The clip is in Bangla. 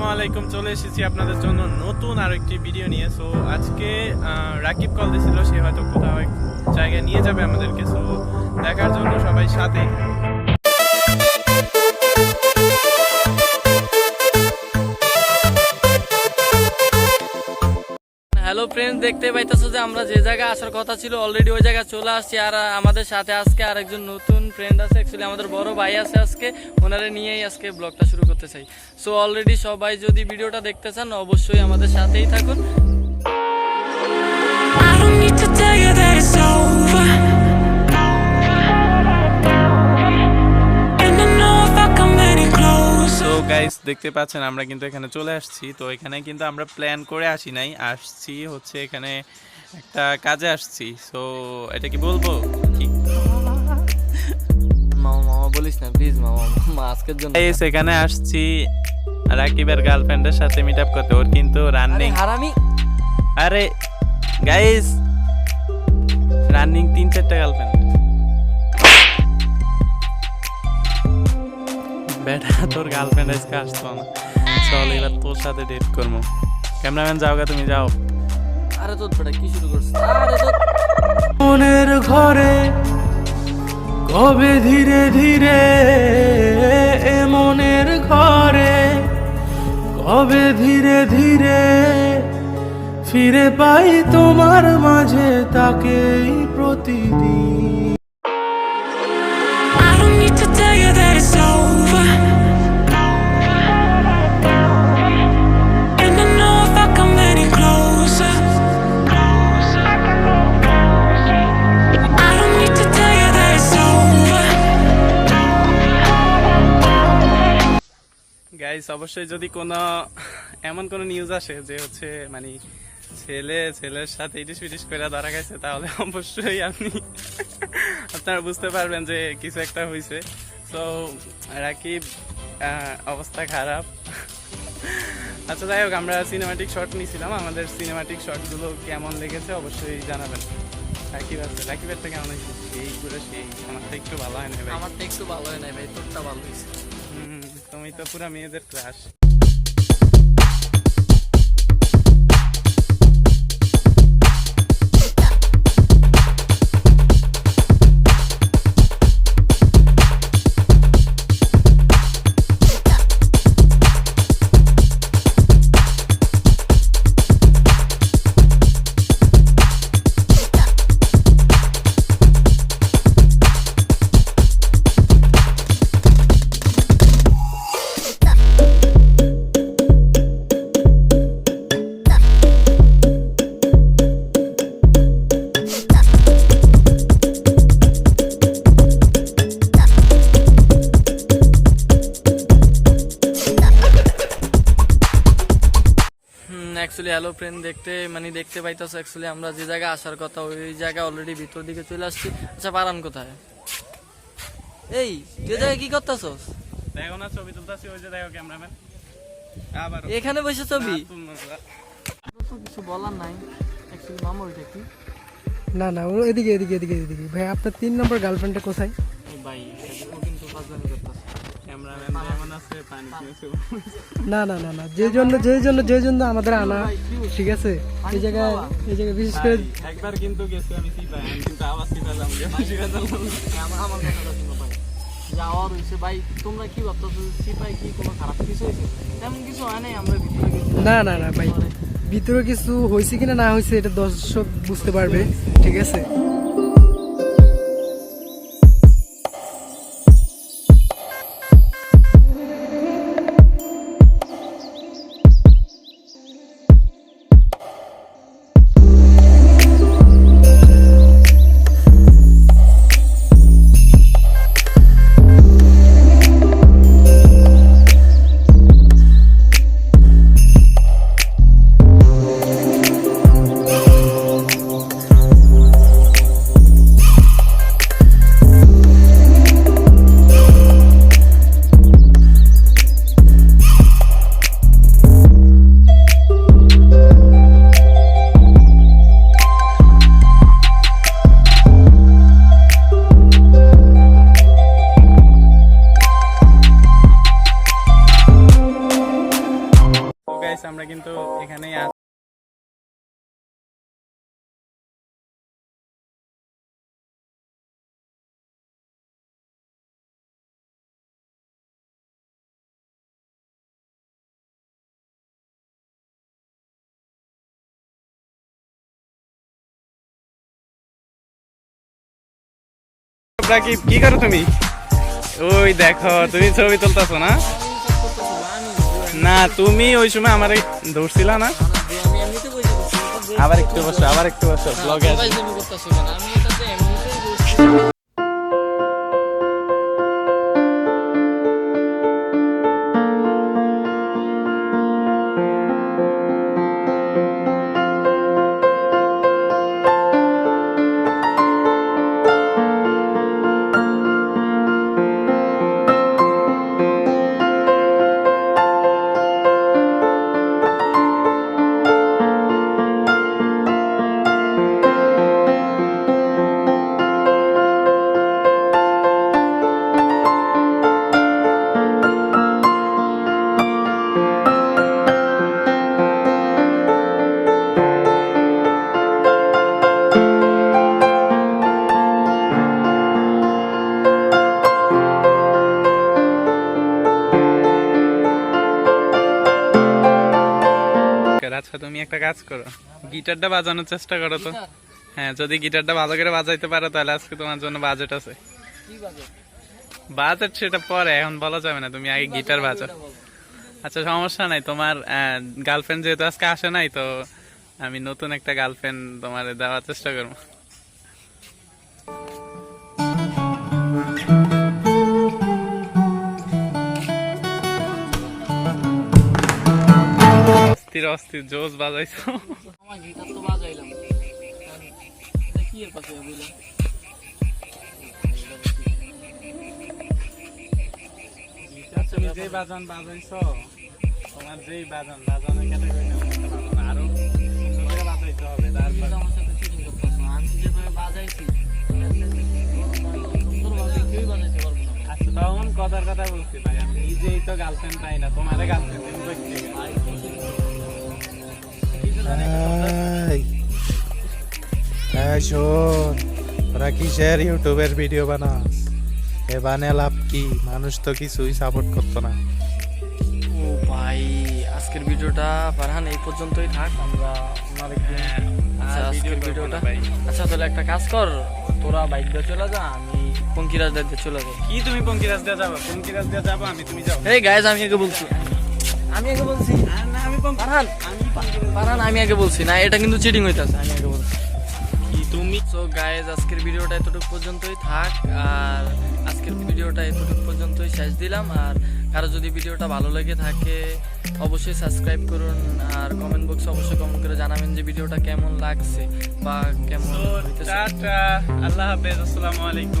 আসসালামু আলাইকুম, চলে এসেছি আপনাদের জন্য নতুন আরেকটি ভিডিও নিয়ে। সো আজকে রাকিব কল দিয়েছিল সে হয়তো কোথাও জায়গায় নিয়ে যাবে আমাদেরকে। সো দেখার জন্য সবাই সাথে হ্যালো ফ্রেন্ড দেখতে পাইতেছো যে আমরা যে জায়গায় আসার কথা ছিল অলরেডি ওই জায়গায় চলে আসছি। আর আমাদের সাথে আজকে আর একজন নতুন ফ্রেন্ড আছে। অ্যাকচুয়ালি আমাদের বড় ভাই আছে আজকে। ওনারে নিয়েই আজকে ব্লগটা শুরু করতে চাই। সো অলরেডি সবাই যদি ভিডিওটা দেখতে চান, অবশ্যই আমাদের সাথেই থাকুন। গাইস দেখতে পাচ্ছেন আমরা কিন্তু এখানে চলে আসছি। তো এখানে কিন্তু আমরা প্ল্যান করে আসি নাই। আসছি হচ্ছে এখানে একটা কাজে আসছি। সো এটা কি বলব? কি? মামা মামা বলিস না প্লিজ মামা মামা আজকের জন্য। গাইস এখানে আসছি রাকিবের গার্লফ্রেন্ডের সাথে মিট আপ করতে। ওর কিন্তু রানিং হারামি! আরে গাইস রানিং তিন চারটা গার্লফ্রেন্ড বেটা তোর গার্লফ্রেন্ড আজকে আসতো না। চল এবার তোর সাথে ডেট করব। ক্যামেরাম্যান যাও গা তুমি যাও। আরে তোর বেটা কি শুরু করছিস? আরে তোর মনের ঘরে কবে ধীরে ধীরে এ মনের ঘরে কবে ধীরে ধীরে ফিরে পাই তোমার মাঝে তাকেই প্রতিদিন। অবশ্যই যদি কোনো, এমন কোনো নিউজ আসে যে হচ্ছে মানে ছেলে, ছেলের সাথে ইটিস পিটিস করে ধরা গেছে তাহলে অবশ্যই আপনি, আপনারা বুঝতে পারবেন যে কিছু একটা হয়েছে তো রাকিব অবস্থা খারাপ। আচ্ছা যাই হোক, আমরা সিনেমাটিক শট নিয়েছিলাম আমাদের সিনেমাটিক শটগুলো কেমন লেগেছে অবশ্যই জানাবেন। রাকিব আছে। রাকিবেরটা কেমন হয়েছে সেই করে সেই আমারটা একটু ভালো হয় না ভাই। আমারটা একটু ভালো হয় নাই ভাই, তোরটা ভালো হয়েছে হুম, তুমি তো পুরো অ্যাকচুয়ালি হ্যালো ফ্রেন্ড দেখতে মানে দেখতে পাইতেছো অ্যাকচুয়ালি আমরা যে জায়গায় আসার কথা ওই জায়গা অলরেডি ভিতর দিকে চলে আসছি। আচ্ছা পারান কোথায়? এই তুই জায়গায় কি করতেছস? দেখো না ছবি তুলতাছি ওই যে দেখো ক্যামেরাম্যান। আবার এখানে বসে ছবি? তো কিছু বলার নাই। অ্যাকচুয়ালি মামা ওইটা কি? না না ও এদিকে এদিকে এদিকে এদিকে। ভাই আপনার তিন নম্বর গার্লফ্রেন্ডটা কোথায়? ভাই ও কিন্তু ফাজলামি করতেছে। না না না না যে জন্য যে জন্য যে জন্য আমাদের আনা ঠিক আছে? এই জায়গায় এই জায়গায় বিশেষ করে একবার কিন্তু গেছি আমি সিপাই আমি কিন্তু আবার কথাটা শুনো ভাই যাওয়ার হয়েছে ভাই তোমরা কি ভাবতেছো সিপাই কি কোনো খারাপ কিছু হয়েছে? তেমন কিছু হয় নাই আমরা ভিতরে না না না ভাই ভিতরে কিছু হয়েছে কিনা না হয়েছে এটা দর্শক বুঝতে পারবে ঠিক আছে? গাইস আমরা কিন্তু এখানেই আছি। কি করো তুমি? ওই দেখো তুমি ছবি তুলতেছো না? না তুমি ওই সময় আমার দৌড়ছিলা না? আবার একটু বসো আবার একটু বসো ব্লগে একটা কাজ করো। গিটারটা বাজানোর চেষ্টা করো তো। হ্যাঁ যদি গিটারটা ভালো করে বাজাইতে পারো তাহলে আজকে তোমার জন্য বাজেট আছে। বাজেট সেটা পরে, এখন বলা যাবে না, তুমি আগে গিটার বাজো আচ্ছা সমস্যা নাই, তোমার গার্লফ্রেন্ড যেহেতু আজকে আসে নাই, তো আমি নতুন একটা গার্লফ্রেন্ড তোমার দেওয়ার চেষ্টা করব। অস্থির অস্থির জোস বাজাইছো। বাজান বাজাইছো তোমার যেই বাজান যেভাবে বাজাইছি তখন কথার কথা বলছি ভাই, আমি নিজেই তো গার্লফ্রেন্ড পাই না, তোমার গার্লফ্রেন্ড শোন ওরা কিসের ইউটিউবের ভিডিও বানাস? এ বানিয়ে লাভ কি? মানুষ তো কিছুই সাপোর্ট করতো না। ও ভাই আজকের ভিডিওটা ফারহান এই পর্যন্তই থাক আমরা অন্য হ্যাঁ, আচ্ছা আজকের ভিডিওটা আচ্ছা তাহলে একটা কাজ কর তোরা বাইক দিয়ে চলে যা আমি পঙ্কিরাজ দিয়ে চলে যাব। কি তুমি পঙ্কিরাজ দিয়ে যাব? পঙ্কিরাজ দিয়ে যাব আমি তুমি যাও এই গাইজ আমি আগে বলছি। আমি আগে বলছি। না আমি আমি আগে বলছি। না এটা কিন্তু চিটিং হইতাছে আমি আগে বলছি। কি তুমি? সো আজকের ভিডিওটা এতটুকু পর্যন্তই থাক আর আজকের ভিডিওটা এতটুকু পর্যন্তই শেষ দিলাম। আর কারও যদি ভিডিওটা ভালো লেগে থাকে অবশ্যই সাবস্ক্রাইব করুন আর কমেন্ট বক্সে অবশ্যই কমেন্ট করে জানাবেন যে ভিডিওটা কেমন লাগছে বা কেমন আল্লাহ হাফেজ আসসালামু আলাইকুম।